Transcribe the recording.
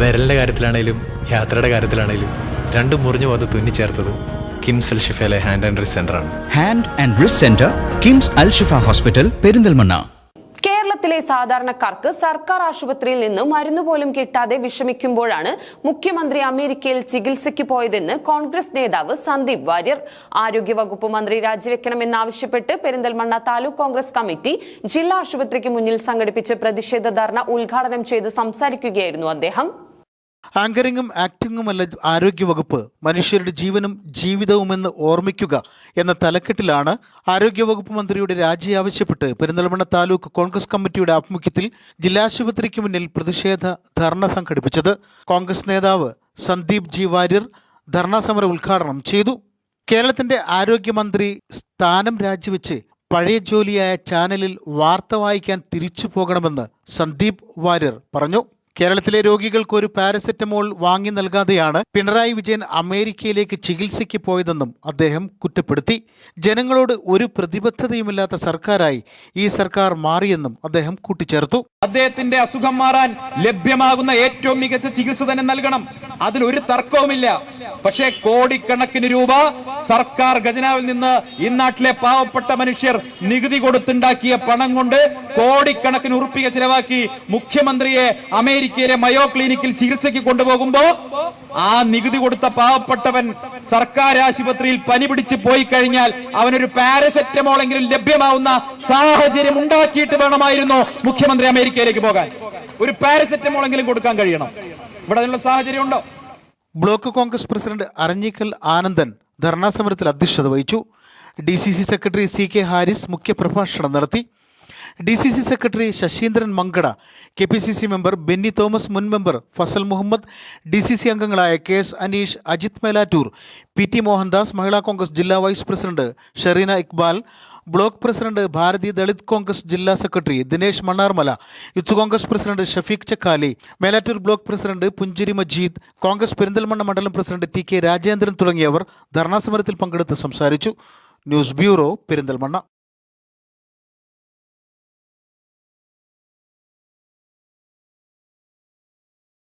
വിരലിന്റെ കാര്യത്തിലാണേലും യാത്രയുടെ കാര്യത്തിലാണേലും രണ്ടും മുറിഞ്ഞു പോകാതെ തുന്നിച്ചേർത്തത് കിംസ് അൽ ഷിഫയിലെ ഹാൻഡ് ആൻഡ് റിസ് സെന്റർ ആണ്. Hand and wrist centre KIMS Al Shifa hospital Perinthalmanna. കേരളത്തിലെ സാധാരണക്കാർക്ക് സർക്കാർ ആശുപത്രിയിൽ നിന്ന് മരുന്ന് പോലും കിട്ടാതെ വിഷമിക്കുമ്പോഴാണ് മുഖ്യമന്ത്രി അമേരിക്കയിൽ ചികിത്സയ്ക്ക് പോയതെന്ന് കോൺഗ്രസ് നേതാവ് സന്ദീപ് വാര്യർ. ആരോഗ്യവകുപ്പ് മന്ത്രി രാജിവെക്കണമെന്നാവശ്യപ്പെട്ട് പെരിന്തൽമണ്ണ താലൂക്ക് കോൺഗ്രസ് കമ്മിറ്റി ജില്ലാ ആശുപത്രിക്ക് മുന്നിൽ സംഘടിപ്പിച്ച പ്രതിഷേധ ധർണ ഉദ്ഘാടനം ചെയ്ത് സംസാരിക്കുകയായിരുന്നു അദ്ദേഹം. ആങ്കറിങ്ങും ആക്ടിങ്ങുമല്ല ആരോഗ്യവകുപ്പ്. മനുഷ്യരുടെ ജീവനും ജീവിതവുമെന്ന് ഓർമ്മിക്കുക എന്ന തലക്കെട്ടിലാണ് ആരോഗ്യവകുപ്പ് മന്ത്രിയുടെ രാജി ആവശ്യപ്പെട്ട് പെരിന്തൽമണ്ണ താലൂക്ക് കോൺഗ്രസ് കമ്മിറ്റിയുടെ ആഭിമുഖ്യത്തിൽ ജില്ലാശുപത്രിക്ക് മുന്നിൽ പ്രതിഷേധ ധർണ സംഘടിപ്പിച്ചത്. കോൺഗ്രസ് നേതാവ് സന്ദീപ് ജി വാര്യർ ധർണാ സമരം ഉദ്ഘാടനം ചെയ്തു. കേരളത്തിന്റെ ആരോഗ്യമന്ത്രി സ്ഥാനം രാജിവെച്ച് പഴയ ജോലിയായ ചാനലിൽ വാർത്ത വായിക്കാൻ തിരിച്ചു പോകണമെന്ന് സന്ദീപ് വാര്യർ പറഞ്ഞു. കേരളത്തിലെ രോഗികൾക്ക് ഒരു പാരസെറ്റമോൾ വാങ്ങി നൽകാതെയാണ് പിണറായി വിജയൻ അമേരിക്കയിലേക്ക് ചികിത്സയ്ക്ക് പോയതെന്നും അദ്ദേഹം കുറ്റപ്പെടുത്തി. ജനങ്ങളോട് ഒരു പ്രതിബദ്ധതയുമില്ലാത്ത സർക്കാരായി ഈ സർക്കാർ മാറിയെന്നും അദ്ദേഹം കൂട്ടിച്ചേർത്തു. അദ്ദേഹത്തിന്റെ അസുഖം മാറാൻ ലഭ്യമാകുന്ന ഏറ്റവും മികച്ച ചികിത്സ തന്നെ നൽകണം. അതിലൊരു തർക്കവുമില്ല. പക്ഷേ കോടിക്കണക്കിന് രൂപ സർക്കാർ ഖജനാവിൽ നിന്ന് ഈ നാട്ടിലെ പാവപ്പെട്ട മനുഷ്യർ നികുതി കൊടുത്തുണ്ടാക്കിയ പണം കൊണ്ട് കോടിക്കണക്കിന് ഉറുപ്പിക ചിലവാക്കി മുഖ്യമന്ത്രിയെ അമേരിക്കയിലെ മയോ ക്ലിനിക്കിൽ ചികിത്സയ്ക്ക് കൊണ്ടുപോകുമ്പോ ആ നികുതി കൊടുത്ത പാവപ്പെട്ടവൻ സർക്കാർ ആശുപത്രിയിൽ പനി പിടിച്ച് പോയി കഴിഞ്ഞാൽ അവനൊരു പാരസെറ്റമോൾ എങ്കിലും ലഭ്യമാവുന്ന സാഹചര്യം ഉണ്ടാക്കിയിട്ട് വേണമായിരുന്നു മുഖ്യമന്ത്രി അമേരിക്കയിലേക്ക് പോകാൻ. ഒരു പാരസെറ്റമോൾ എങ്കിലും കൊടുക്കാൻ കഴിയണം. ഇവിടെ അതിനുള്ള സാഹചര്യം ഉണ്ടോ? ബ്ലോക്ക് കോൺഗ്രസ് പ്രസിഡന്റ് അരഞ്ഞിക്കൽ ആനന്ദൻ ധർണാ സമരത്തിൽ അധ്യക്ഷത വഹിച്ചു. D C C secretary C K Haris മുഖ്യപ്രഭാഷണം നടത്തി. D C C secretary Sasheendran Mankada K P C C member Benny Thomas മുൻ member Fasal Muhammed D C C അംഗങ്ങളായ K S Aneesh Ajith Melattur P T Mohandas Mahila Congress ജില്ലാ vice president Shereena Iqbal block president Bharatiya Dalit Congress ജില്ലാ secretary Dinesh Mannarmala youth Congress president Shafeeq Chakkali Melattur block president Punchiri Majeed Congress Perinthalmanna മണ്ഡലം president T K Rajendran തുടങ്ങിയവർ ധർണാ സമരത്തിൽ പങ്കെടുത്ത് സംസാരിച്ചു. News bureau Perinthalmanna.